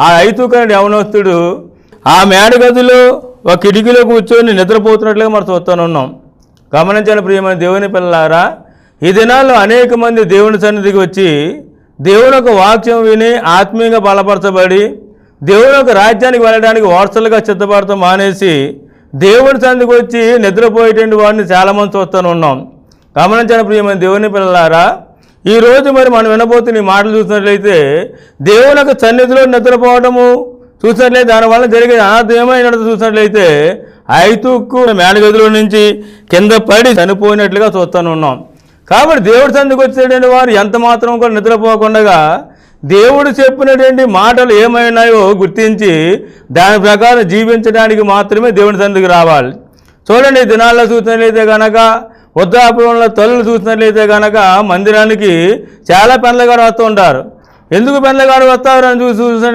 ఆ ఐతుకనుడు యవనస్తుడు ఆ మేడగదిలో ఒక కిటికీలో కూర్చొని నిద్రపోతున్నట్లుగా మనం చూస్తూనే ఉన్నాం. గమనించిన ప్రియమైన దేవుని పిల్లలారా ఈ దినాల్లో అనేక మంది దేవుని సన్నిధికి వచ్చి దేవుని యొక్క వాక్యం విని ఆత్మీయంగా బలపరచబడి దేవుని యొక్క రాజ్యానికి వెళ్ళడానికి వారసులుగా సిద్ధపడతాం మానేసి దేవుని సన్నిధికి వచ్చి నిద్రపోయేటువంటి వాడిని చాలామంది చూస్తూనే ఉన్నాం. గమనించిన ప్రియమైన దేవుని పిల్లలారా ఈ రోజు మరి మనం వినబోతున్న ఈ మాటలు చూసినట్లయితే దేవుని సన్నిధిలో నిద్రపోవడము చూసినట్లయితే దానివల్ల జరిగే అనాథమైన చూసినట్లయితే ఐతుక్కు మేడగదిలో నుంచి కింద పడి చనిపోయినట్లుగా చూస్తూనే ఉన్నాం. కాబట్టి దేవుడి సందికి వచ్చేటువంటి వారు ఎంత మాత్రం కూడా నిద్రపోకుండా దేవుడు చెప్పినటువంటి మాటలు ఏమైనాయో గుర్తించి దాని ప్రకారం జీవించడానికి మాత్రమే దేవుని సందికి రావాలి. చూడండి దినాల్లో చూసినట్లయితే కనుక వృద్ధాప్యంలో తల్లులు చూసినట్లయితే కనుక మందిరానికి చాలా పెండ్లగాడు వస్తూ ఉంటారు. ఎందుకు పెండ్లగాడు వస్తారు అని చూసి చూసి